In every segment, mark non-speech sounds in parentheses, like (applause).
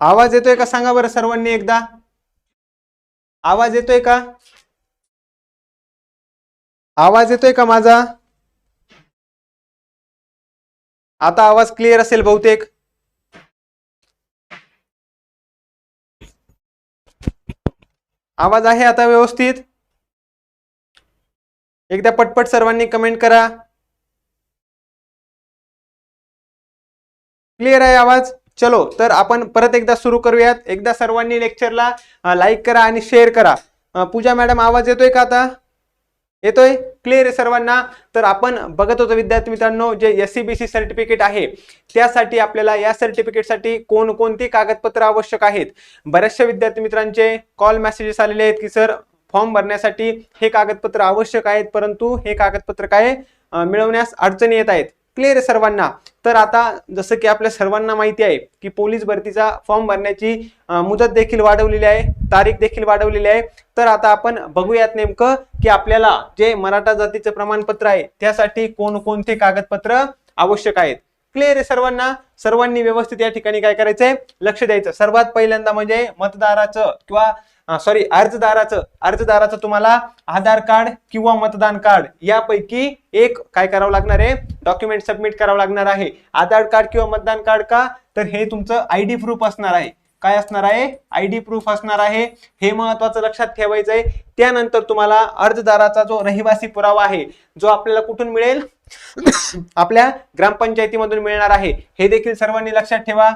आवाज येतोय का? सांगा बरं सर्वांनी एकदा. आवाज येतोय का? आवाज येतोय का माझा? आता आवाज क्लिअर असेल बहुतेक. आवाज आहे आता व्यवस्थित? एकदा पटपट सर्वांनी कमेंट करा. क्लिअर आहे आवाज? चलो तर आपण परत एकदा सुरू करूयात. एकदा सर्वांनी लेक्चरला लाईक करा आणि शेअर करा. पूजा मॅडम आवाज येतोय का आता? येतोय? क्लिअर आहे सर्वांना? तर आपण बघत होतो विद्यार्थी मित्रांनो जे S C B C certificate आहे त्यासाठी आपल्याला या सर्टिफिकेटसाठी कोणकोणती कागदपत्र आवश्यक आहेत? बऱ्याचशा विद्यार्थी मित्रांचे कॉल मेसेजेस आलेले आहेत की सर फॉर्म भरण्यासाठी हे कागदपत्र आवश्यक आहेत परंतु हे कागदपत्र काय मिळवण्यास अडचणी येत आहेत? क्लिअर आहे सर्वांना. तर आता जसं की आपल्या सर्वांना माहिती आहे की पोलीस भरतीचा फॉर्म भरण्याची मुदत देखील वाढवलेली आहे तारीख देखील वाढवलेली आहे. तर आता आपण बघूयात नेमकं की आपल्याला जे मराठा जातीचं प्रमाणपत्र आहे त्यासाठी कोणकोणते कागदपत्र आवश्यक आहेत. क्लिअर आहे सर्वांना? सर्वांनी व्यवस्थित या ठिकाणी काय करायचंय? लक्ष द्यायचं. सर्वात पहिल्यांदा म्हणजे मतदाराचं किंवा सॉरी अर्जदाराचं. अर्जदाराचं तुम्हाला आधार कार्ड किंवा मतदान कार्ड यापैकी एक काय करावं लागणार आहे? डॉक्युमेंट सबमिट करावं लागणार आहे. आधार कार्ड किंवा मतदान कार्ड का? तर हे तुमचं आय डी प्रूफ असणार आहे. काय असणार आहे? आय डी प्रूफ असणार आहे. हे महत्वाचं लक्षात ठेवायचं आहे. त्यानंतर तुम्हाला अर्जदाराचा जो रहिवासी पुरावा आहे जो आपल्याला कुठून मिळेल? (coughs) आपल्या ग्रामपंचायतीमधून मिळणार आहे. हे देखील सर्वांनी लक्षात ठेवा.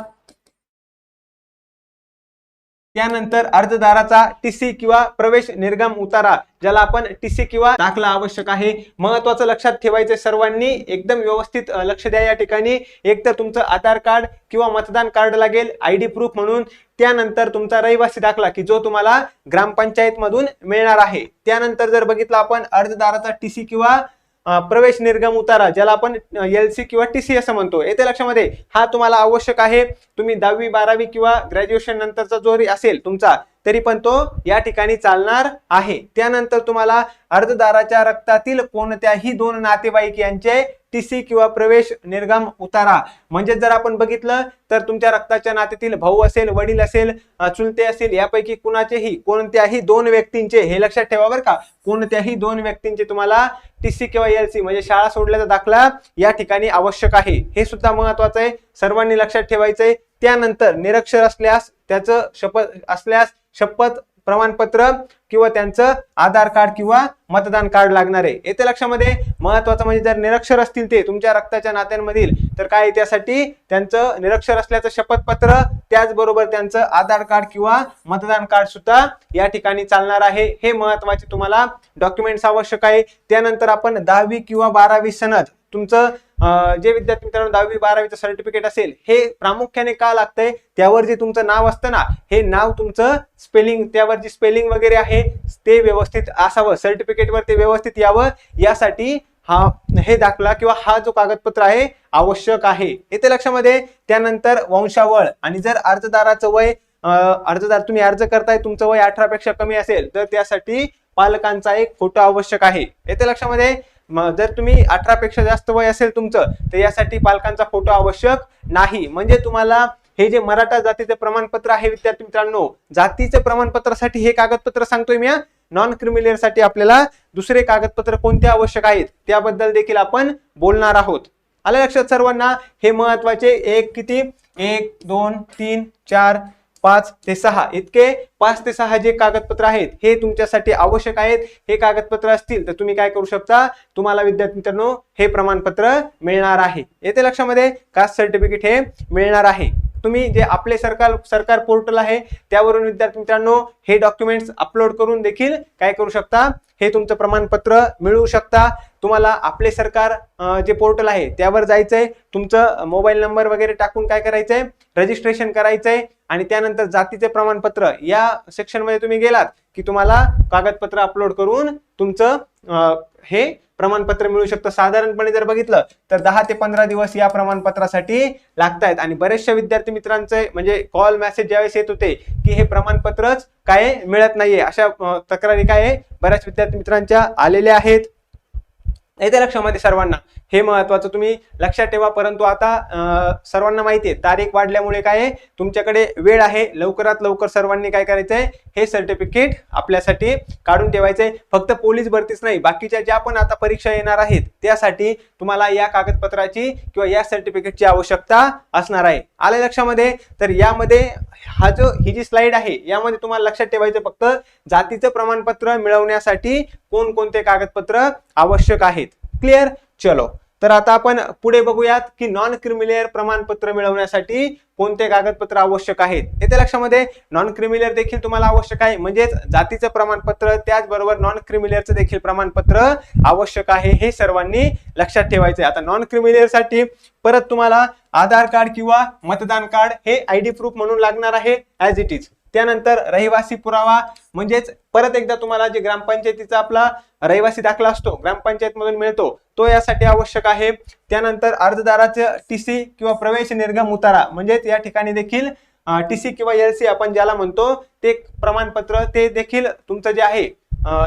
त्यानंतर अर्जदाराचा टीसी किंवा प्रवेश निर्गम उतारा ज्याला आपण टीसी किंवा दाखला आवश्यक आहे. महत्वाचं लक्षात ठेवायचं सर्वांनी एकदम व्यवस्थित लक्ष द्या या ठिकाणी. एक तर तुमचं आधार कार्ड किंवा मतदान कार्ड लागेल आय डी प्रूफ म्हणून. त्यानंतर तुमचा रहिवासी दाखला की जो तुम्हाला ग्रामपंचायत मधून मिळणार आहे. त्यानंतर जर बघितलं आपण अर्जदाराचा टीसी किंवा प्रवेश निर्गम उतारा ज्याला आपण एल सी किंवा टी सी असं म्हणतो. येते लक्षामध्ये हा तुम्हाला आवश्यक आहे. तुम्ही दहावी बारावी किंवा ग्रॅज्युएशन नंतरचा जो असेल तुमचा तरी पण तो या ठिकाणी चालणार आहे. त्यानंतर तुम्हाला अर्जदाराच्या रक्तातील कोणत्याही दोन नातेवाईक यांचे टीसी किंवा प्रवेश निर्गम उतारा. म्हणजे जर आपण बघितलं तर तुमच्या रक्ताच्या नात्यातील भाऊ असेल वडील असेल चुलते असेल यापैकी कुणाचेही कोणत्याही दोन व्यक्तींचे हे लक्षात ठेवा बरं का कोणत्याही दोन व्यक्तींचे तुम्हाला टीसी किंवा एल सी म्हणजे शाळा सोडल्याचा दाखला या ठिकाणी आवश्यक आहे. हे सुद्धा महत्वाचं आहे. सर्वांनी लक्षात ठेवायचंय. त्यानंतर निरक्षर असल्यास त्याचं शपथ असल्यास शपथ प्रमाणपत्र किंवा त्यांचं आधार कार्ड किंवा मतदान कार्ड लागणार आहे. येते लक्षामध्ये? महत्वाचं म्हणजे जर निरक्षर असतील ते तुमच्या रक्ताच्या नात्यांमधील तर काय त्यासाठी? त्यांचं निरक्षर असल्याचं शपथपत्र त्याचबरोबर त्यांचं आधार कार्ड किंवा मतदान कार्ड सुद्धा या ठिकाणी चालणार आहे. हे महत्त्वाचे तुम्हाला डॉक्युमेंट्स आवश्यक आहे. त्यानंतर आपण दहावी किंवा बारावी सनद तुमचं जे विद्यार्थी मित्रांनो दहावी बारावीचं सर्टिफिकेट असेल हे प्रामुख्याने का लागतंय? त्यावर जे तुमचं नाव असतं ना हे नाव तुमचं स्पेलिंग त्यावर जी स्पेलिंग वगैरे आहे ते व्यवस्थित असावं. सर्टिफिकेट ते व्यवस्थित यावं यासाठी हा हे दाखला किंवा हा जो कागदपत्र आहे आवश्यक आहे. येते लक्षामध्ये? त्यानंतर वंशावळ. आणि जर अर्जदाराचं वय अर्जदार तुम्ही अर्ज करताय तुमचं वय अठरा पेक्षा कमी असेल तर त्यासाठी पालकांचा एक फोटो आवश्यक आहे. येते लक्षामध्ये? जर तुम्ही अठरा पेक्षा जास्त वय असेल तुमचं तर यासाठी पालकांचा फोटो आवश्यक नाही. म्हणजे तुम्हाला हे जे मराठा जातीचे प्रमाणपत्र आहे विद्यार्थी मित्रांनो जातीचे प्रमाणपत्रासाठी हे कागदपत्र सांगतोय मी नॉन क्रिमिलियरसाठी आपल्याला दुसरे कागदपत्र कोणते आवश्यक आहेत? त्याबद्दल देखील आपण बोलणार आहोत. आलं लक्षात सर्वांना? हे महत्त्वाचे एक किती? एक दोन तीन चार पाच ते सहा. इतके पाच ते सहा जे कागदपत्र आहेत हे तुमच्यासाठी आवश्यक आहेत. हे कागदपत्र असतील तर तुम्ही काय करू शकता? तुम्हाला विद्यार्थी मित्रांनो हे प्रमाणपत्र मिळणार आहे. येते लक्षामध्ये? कास्ट सर्टिफिकेट हे मिळणार आहे. तुम्ही जे आपले सरकार सरकार पोर्टल आहे त्यावरून विद्यार्थी मित्रांनो हे डॉक्युमेंट्स अपलोड करून देखील काय करू शकता? हे तुमचं प्रमाणपत्र मिळवू शकता. तुम्हाला आपले सरकार जे पोर्टल आहे त्यावर जायचंय. तुमचं मोबाईल नंबर वगैरे टाकून काय करायचंय? रजिस्ट्रेशन करायचंय. आणि त्यानंतर जातीचे प्रमाणपत्र. या सेक्शनमध्ये तुम्ही गेलात की तुम्हाला कागदपत्र अपलोड करून तुमचं हे प्रमाणपत्र मिळू शकतं. साधारणपणे जर बघितलं तर दहा ते पंधरा दिवस या प्रमाणपत्रासाठी लागतायत. आणि बरेचशा विद्यार्थी मित्रांचे म्हणजे कॉल मेसेज ज्यावेळेस येत होते की हे प्रमाणपत्रच काय मिळत नाहीये. अशा तक्रारी काय आहे, बऱ्याच विद्यार्थी मित्रांच्या आलेल्या आहेत. येते लक्षामध्ये सर्वांना. हे महत्वाचं तुम्ही लक्षात ठेवा परंतु आता सर्वांना माहिती आहे तारीख वाढल्यामुळे काय आहे तुमच्याकडे वेळ आहे लवकरात लवकर सर्वांनी काय करायचंय हे सर्टिफिकेट आपल्यासाठी काढून ठेवायचंय. फक्त पोलीस भरतीच नाही बाकीच्या ज्या पण आता परीक्षा येणार आहेत त्यासाठी तुम्हाला या कागदपत्राची किंवा या सर्टिफिकेटची आवश्यकता असणार आहे. आले लक्षामध्ये? तर यामध्ये हा जो ही जी स्लाइड आहे यामध्ये तुम्हाला लक्षात ठेवायचं फक्त जातीचं प्रमाणपत्र मिळवण्यासाठी कोणकोणते कागदपत्र आवश्यक आहेत. क्लिअर चलो. तर आता आपण पुढे बघूयात की नॉन क्रिमिलेअर प्रमाणपत्र मिळवण्यासाठी कोणते कागदपत्र आवश्यक आहेत? येते लक्षामध्ये नॉन क्रिमिलेअर देखील तुम्हाला आवश्यक आहे. म्हणजेच जातीचं प्रमाणपत्र त्याचबरोबर नॉन क्रिमिलियरचं देखील प्रमाणपत्र आवश्यक आहे हे सर्वांनी लक्षात ठेवायचं आहे. आता नॉन क्रिमिलेअरसाठी परत तुम्हाला आधार कार्ड किंवा मतदान कार्ड हे आय डी प्रूफ म्हणून लागणार आहे ॲज इट इज त्यानंतर रहिवासी पुरावा म्हणजेच परत एकदा तुम्हाला जे ग्रामपंचायतीचा आपला रहिवासी दाखला असतो ग्रामपंचायत मधून मिळतो तो यासाठी आवश्यक आहे. त्यानंतर अर्जदाराचं टीसी किंवा प्रवेश निर्गम उतारा म्हणजेच या ठिकाणी देखील टीसी किंवा एल सी आपण ज्याला म्हणतो ते प्रमाणपत्र ते देखील तुमचं जे आहे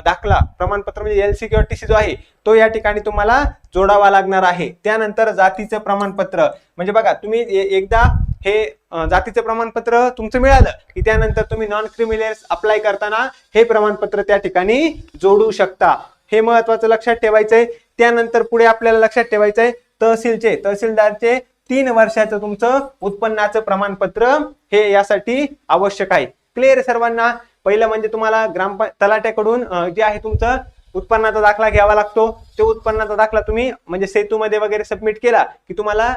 दाखला प्रमाणपत्र म्हणजे एल सी किंवा टीसी जो आहे तो या ठिकाणी तुम्हाला जोडावा लागणार आहे. त्यानंतर जातीचं प्रमाणपत्र म्हणजे बघा तुम्ही ए- एकदा हे जातीचं प्रमाणपत्र तुमचं मिळालं की त्यानंतर तुम्ही नॉन क्रिमिलियर्स अप्लाय करताना हे प्रमाणपत्र त्या ठिकाणी जोडू शकता. हे महत्वाचं लक्षात ठेवायचंय. त्यानंतर पुढे आपल्याला लक्षात ठेवायचंय तहसीलचे. तहसीलदारचे तीन वर्षाचं तुमचं उत्पन्नाचं प्रमाणपत्र हे यासाठी आवश्यक आहे. क्लिअर सर्वांना? पहिलं म्हणजे तुम्हाला ग्राम तलाट्याकडून जे आहे तुमचं उत्पन्नाचा दाखला घ्यावा लागतो. ते उत्पन्नाचा दाखला तुम्ही म्हणजे सेतूमध्ये वगैरे सबमिट केला की तुम्हाला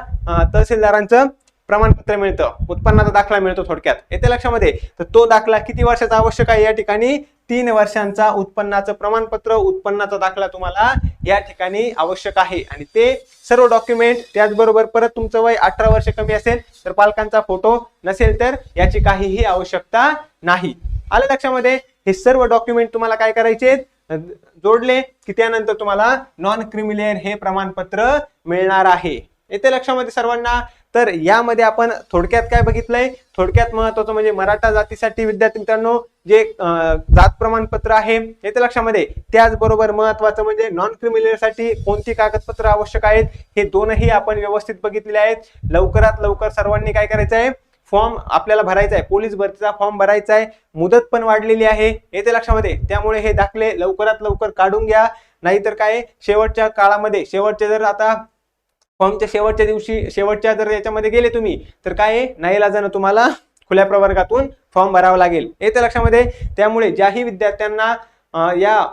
तहसीलदारांचं प्रमाणपत्र मिळतं उत्पन्नाचा दाखला मिळतो थोडक्यात. येते लक्षामध्ये? तर तो दाखला किती वर्षाचा आवश्यक आहे या ठिकाणी? तीन वर्षांचा उत्पन्नाचं प्रमाणपत्र उत्पन्नाचा दाखला तुम्हाला या ठिकाणी आवश्यक आहे. आणि ते सर्व डॉक्युमेंट त्याचबरोबर परत तुमचं वय अठरा वर्ष कमी असेल तर पालकांचा फोटो नसेल तर याची काहीही आवश्यकता नाही. आलं लक्षामध्ये? हे सर्व डॉक्युमेंट तुम्हाला काय करायचे आहेत? जोडले की त्यानंतर तुम्हाला नॉन क्रिमिलेअर हे प्रमाणपत्र मिळणार आहे. येते लक्षामध्ये सर्वांना? तर यामध्ये आपण थोडक्यात काय बघितलंय? थोडक्यात महत्वाचं म्हणजे मराठा जातीसाठी विद्यार्थी मित्रांनो जे जात प्रमाणपत्र आहे येते लक्षामध्ये. त्याचबरोबर महत्वाचं म्हणजे नॉन क्रिमिनलसाठी कोणती कागदपत्र आवश्यक आहेत हे दोनही आपण व्यवस्थित बघितलेले आहेत. लवकरात लवकर सर्वांनी काय करायचं आहे फॉर्म आपल्याला भरायचा आहे पोलीस भरतीचा फॉर्म भरायचा आहे मुदत पण वाढलेली आहे येते लक्षामध्ये. त्यामुळे हे दाखले लवकरात लवकर काढून घ्या. नाहीतर काय? आहे, शेवटच्या काळामध्ये शेवटचे जर आता फॉर्मच्या शेवटच्या दिवशी शेवटच्या जर याच्यामध्ये गेले तुम्ही तर काय आहे, नाईलाजानं तुम्हाला खुल्या प्रवर्गातून फॉर्म भरावा लागेल. येते लक्षामध्ये. त्यामुळे ज्याही विद्यार्थ्यांना या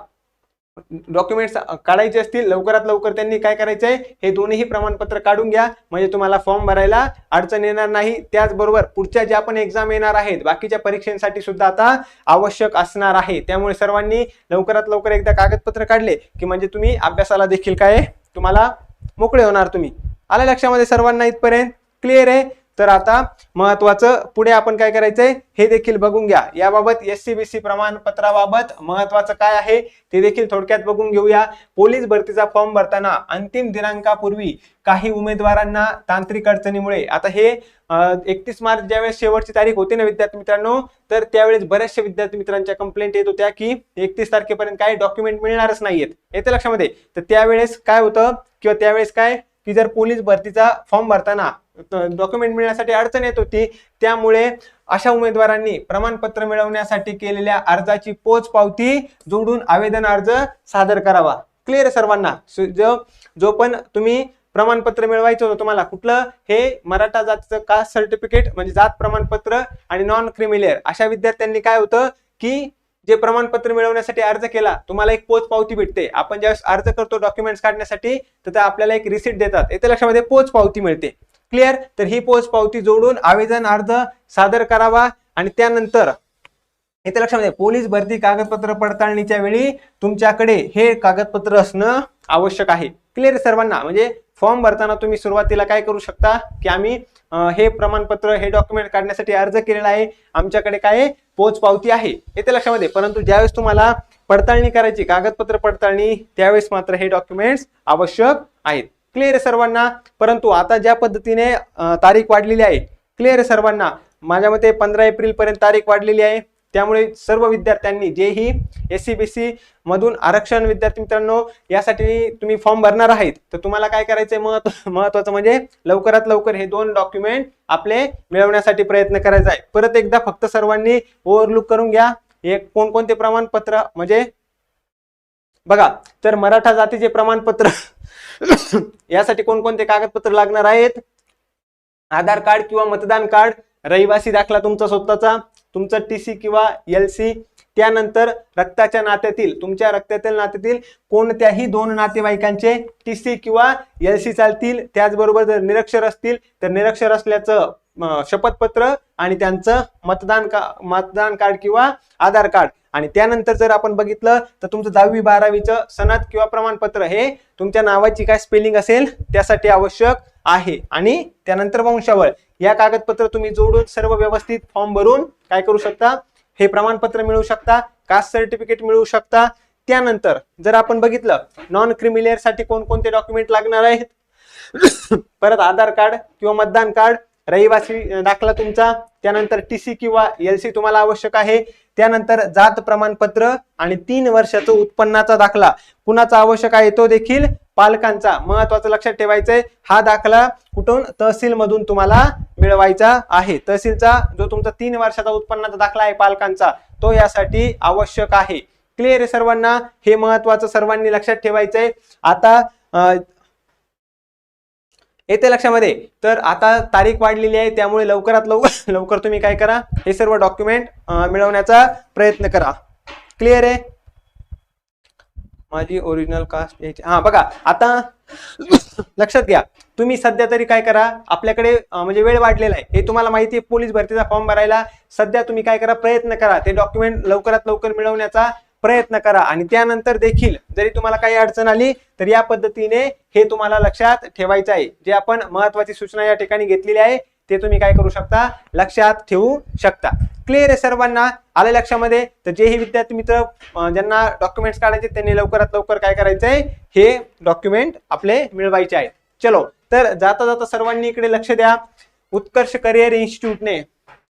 डॉक्युमेंट्स काढायचे असतील लवकरात लवकर त्यांनी काय करायचंय? हे दोन्ही प्रमाणपत्र काढून घ्या. म्हणजे तुम्हाला फॉर्म भरायला अडचण येणार नाही. त्याचबरोबर पुढच्या ज्या पण एक्झाम येणार आहेत बाकीच्या परीक्षेसाठी सुद्धा आता आवश्यक असणार आहे. त्यामुळे सर्वांनी लवकरात लवकर एकदा कागदपत्र काढले की म्हणजे तुम्ही अभ्यासाला देखील काय आहे, तुम्हाला मोकळे होणार तुम्ही. आलं लक्षामध्ये सर्वांना इथपर्यंत. क्लिअर आहे? तर आता महत्वाचं पुढे आपण काय करायचंय? हे देखील बघून घ्या. याबाबत एस सी बी सी प्रमाणपत्राबाबत महत्वाचं काय आहे ते देखील थोडक्यात बघून घेऊया. पोलीस भरतीचा फॉर्म भरताना अंतिम दिनांकापूर्वी काही उमेदवारांना तांत्रिक अडचणीमुळे आता हे एकतीस मार्च ज्यावेळेस शेवटची तारीख होती ना विद्यार्थी मित्रांनो तर त्यावेळेस बऱ्याचशा विद्यार्थी मित्रांच्या कंप्लेंट येत होत्या की एकतीस तारखेपर्यंत काही डॉक्युमेंट मिळणारच नाहीयेत. येते लक्षामध्ये? तर त्यावेळेस काय होतं? किंवा त्यावेळेस काय? की जर पोलीस भरतीचा फॉर्म भरताना डॉक्युमेंट मिळण्यासाठी अडचण येत होती. त्यामुळे अशा उमेदवारांनी प्रमाणपत्र मिळवण्यासाठी केलेल्या अर्जाची पोच पावती जोडून आवेदन अर्ज सादर करावा. क्लिअर सर्वांना? जो जो पण तुम्ही प्रमाणपत्र मिळवायचं होतं तुम्हाला कुठलं? हे मराठा जातीचं कास्ट सर्टिफिकेट म्हणजे जात प्रमाणपत्र आणि नॉन क्रिमिलेअर अशा विद्यार्थ्यांनी काय होतं की जे प्रमाणपत्र मिळवण्यासाठी अर्ज केला तुम्हाला एक पोच पावती भेटते. आपण ज्यावेळेस अर्ज करतो डॉक्युमेंट्स काढण्यासाठी तर आपल्याला एक रिसिट देतात. येथे लक्षामध्ये पोच पावती मिळते. क्लिअर तर ही पोच पावती जोडून आवेदन अर्ज सादर करावा. आणि त्यानंतर येते लक्षामध्ये पोलीस भरती कागदपत्र पडताळणीच्या वेळी तुमच्याकडे हे कागदपत्र असणं आवश्यक आहे. क्लिअर सर्वांना? म्हणजे फॉर्म भरताना तुम्ही सुरुवातीला काय करू शकता? की आम्ही हे प्रमाणपत्र हे डॉक्युमेंट काढण्यासाठी अर्ज केलेला आहे. आमच्याकडे काय पोच पावती आहे. येते लक्षामध्ये परंतु ज्यावेळेस तुम्हाला पडताळणी करायची कागदपत्र पडताळणी त्यावेळेस मात्र हे डॉक्युमेंट्स आवश्यक आहेत. क्लिअर आहे सर्वांना. परंतु आता ज्या पद्धतीने तारीख वाढलेली आहे क्लिअर आहे सर्वांना. माझ्या मते पंधरा एप्रिल पर्यंत तारीख वाढलेली आहे. त्यामुळे सर्व विद्यार्थ्यांनी जेही एस सी बी सी मधून आरक्षण विद्यार्थी मित्रांनो यासाठी तुम्ही फॉर्म भरणार आहेत. तर तुम्हाला काय करायचंय? महत्त्व महत्वाचं म्हणजे लवकरात लवकर हे दोन डॉक्युमेंट आपले मिळवण्यासाठी प्रयत्न करायचा आहे. परत एकदा फक्त सर्वांनी ओव्हरलुक करून घ्या. हे कोणकोणते प्रमाणपत्र म्हणजे बघा तर मराठा जातीचे प्रमाणपत्र (coughs) यासाठी कोणकोणते कागदपत्र लागणार आहेत? आधार कार्ड किंवा मतदान कार्ड रहिवासी दाखला तुमचा स्वतःचा तुमचं टी सी किंवा एल सी. त्यानंतर रक्ताच्या नात्यातील तुमच्या रक्तातील नात्यातील कोणत्याही दोन नातेवाईकांचे टी सी किंवा एल सी चालतील. त्याचबरोबर जर निरक्षर असतील तर निरक्षर असल्याचं शपथपत्र आणि त्यांचं मतदान का मतदान कार्ड किंवा आधार कार्ड. आणि त्यानंतर जर आपण बघितलं तर तुमचं दहावी बारावीचं सनद किंवा प्रमाणपत्र हे तुमच्या नावाची काय स्पेलिंग असेल त्यासाठी आवश्यक आहे. आणि त्यानंतर वंशावळ. या कागदपत्र तुम्ही जोडून सर्व व्यवस्थित फॉर्म भरून काय करू शकता? हे प्रमाणपत्र मिळवू शकता कास्ट सर्टिफिकेट मिळवू शकता. त्यानंतर जर आपण बघितलं नॉन क्रिमिलेअरसाठी कोणकोणते डॉक्युमेंट लागणार आहेत? (coughs) परत आधार कार्ड किंवा मतदान कार्ड रहिवासी दाखला तुमचा. त्यानंतर टी सी किंवा एल सी तुम्हाला आवश्यक आहे. त्यानंतर जात प्रमाणपत्र आणि तीन वर्षाचं उत्पन्नाचा दाखला. कुणाचा आवश्यक आहे तो देखील पालकांचा. महत्वाचं लक्षात ठेवायचंय हा दाखला कुठून? तहसील मधून तुम्हाला मिळवायचा आहे. तहसीलचा जो तुमचा तीन वर्षाचा उत्पन्नाचा दाखला आहे पालकांचा तो यासाठी आवश्यक आहे. क्लिअर आहे सर्वांना? हे महत्वाचं सर्वांनी लक्षात ठेवायचंय. आता येते लक्षामध्ये. तर आता तारीख वाढलेली आहे त्यामुळे लवकरात लवकर (laughs) लवकर तुम्ही काय करा हे सर्व डॉक्युमेंट मिळवण्याचा प्रयत्न करा. क्लिअर आहे? माझी ओरिजिनल कास्ट याची हा बघा आता (coughs) लक्षात घ्या. तुम्ही सध्या तरी काय करा आपल्याकडे म्हणजे वेळ वाढलेला आहे. हे तुम्हाला माहिती आहे पोलीस भरतीचा फॉर्म भरायला सध्या तुम्ही काय करा प्रयत्न करा. ते डॉक्युमेंट लवकरात लवकर मिळवण्याचा प्रयत्न करा. आणि त्यानंतर देखील जरी तुम्हाला काही अडचण आली तर या पद्धतीने हे तुम्हाला लक्षात ठेवायचं आहे. जे आपण महत्वाची सूचना या ठिकाणी घेतलेली आहे ते तुम्ही काय करू शकता? लक्षात ठेवू शकता. क्लिअर आहे सर्वांना? आले लक्षामध्ये? तर जेही विद्यार्थी मित्र ज्यांना डॉक्युमेंट्स काढायचे त्यांनी लवकरात लवकर काय करायचंय? हे डॉक्युमेंट आपले मिळवायचे आहेत. चलो तर जाता जाता सर्वांनी इकडे लक्ष द्या. उत्कर्ष करिअर इन्स्टिट्यूटने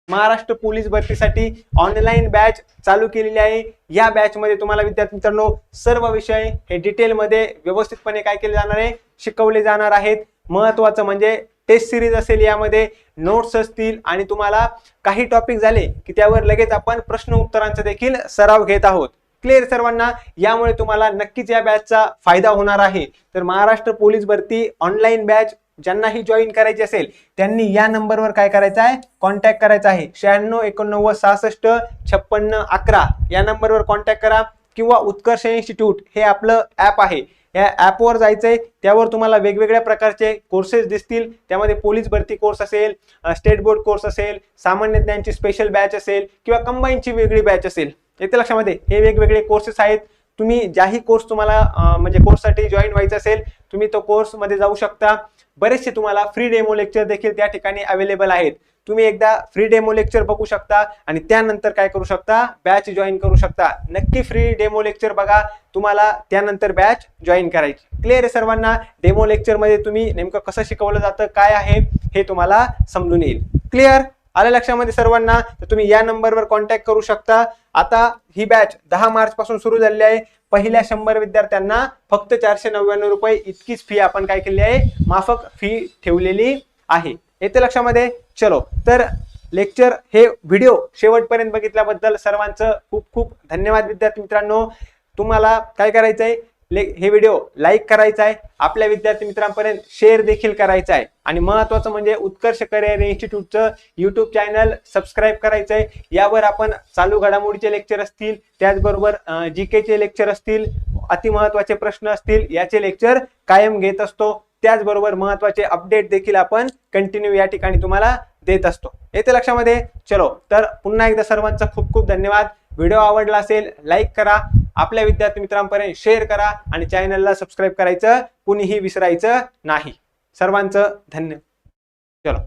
महाराष्ट्र पोलीस भरतीसाठी ऑनलाईन बॅच चालू केलेली आहे. या बॅच मध्ये तुम्हाला विद्यार्थी मित्रांनो सर्व विषय हे डिटेलमध्ये व्यवस्थितपणे काय केले जाणार आहे शिकवले जाणार आहेत. महत्वाचं म्हणजे टेस्ट सिरीज असेल यामध्ये नोट्स असतील आणि तुम्हाला काही टॉपिक झाले की त्यावर लगेच आपण प्रश्न उत्तरांचा देखील सराव घेत आहोत. क्लिअर सर्वांना? यामुळे तुम्हाला नक्कीच या बॅचचा फायदा होणार आहे. तर महाराष्ट्र पोलीस भरती ऑनलाईन बॅच ज्यांनाही जॉईन करायची असेल त्यांनी या नंबरवर काय करायचं आहे? कॉन्टॅक्ट करायचा आहे. शहाण्णव एकोणनव्वद सहासष्ट छप्पन्न अकरा. या नंबरवर कॉन्टॅक्ट करा किंवा उत्कर्ष इन्स्टिट्यूट हे आपलं ॲप आहे. या ॲपवर जायचं आहे त्यावर तुम्हाला वेगवेगळ्या प्रकारचे कोर्सेस दिसतील. त्यामध्ये पोलीस भरती कोर्स असेल स्टेट बोर्ड कोर्स असेल सामान्य ज्ञानची स्पेशल बॅच असेल किंवा कंबाईनची वेगळी बॅच असेल. येते लक्षामध्ये? हे वेगवेगळे कोर्सेस आहेत. तुम्ही ज्याही कोर्स तुम्हाला म्हणजे कोर्ससाठी जॉईन व्हायचं असेल तुम्ही तो कोर्समध्ये जाऊ शकता. बरेचसे तुम्हाला फ्री डेमो लेक्चर देखील त्या ठिकाणी अवेलेबल आहेत. तुम्ही एकदा फ्री डेमो लेक्चर बघू शकता आणि त्यानंतर काय करू शकता? बॅच जॉईन करू शकता. नक्की फ्री डेमो लेक्चर बघा. तुम्हाला त्यानंतर बॅच जॉईन करायची. क्लिअर आहे सर्वांना? डेमो लेक्चरमध्ये तुम्ही नेमकं कसं शिकवलं जातं काय आहे हे तुम्हाला समजून येईल. क्लिअर आलं लक्षामध्ये सर्वांना? तर तुम्ही या नंबरवर कॉन्टॅक्ट करू शकता. आता ही बॅच दहा मार्चपासून सुरू झालेली आहे. पहिल्या शंभर विद्यार्थ्यांना फक्त चारशे नव्याण्णव रुपये इतकीच फी आपण काय केली आहे? माफक फी ठेवलेली आहे. येते लक्षामध्ये? चलो. तर लेक्चर हे व्हिडिओ शेवटपर्यंत बघितल्याबद्दल सर्वांचं खूप खूप धन्यवाद विद्यार्थी मित्रांनो. तुम्हाला काय करायचंय? ले हे व्हिडिओ लाईक करायचा आहे आपल्या विद्यार्थी मित्रांपर्यंत शेअर देखील करायचा आहे आणि महत्वाचं म्हणजे उत्कर्ष करिअर इन्स्टिट्यूटचं युट्यूब चॅनल सबस्क्राईब करायचं आहे यावर आपण चालू घडामोडीचे लेक्चर असतील त्याचबरोबर जी केचे लेक्चर असतील अतिमहत्वाचे प्रश्न असतील याचे लेक्चर कायम घेत असतो. त्याचबरोबर महत्त्वाचे अपडेट देखील आपण कंटिन्यू या ठिकाणी तुम्हाला देत असतो. येते लक्षामध्ये? चलो तर पुन्हा एकदा सर्वांचा खूप खूप धन्यवाद. व्हिडिओ आवडला असेल लाईक करा. आपल्या विद्यार्थी मित्रांपर्यंत शेअर करा आणि चॅनलला सबस्क्राईब करायचं कुणीही विसरायचं नाही. सर्वांचं धन्य चलो.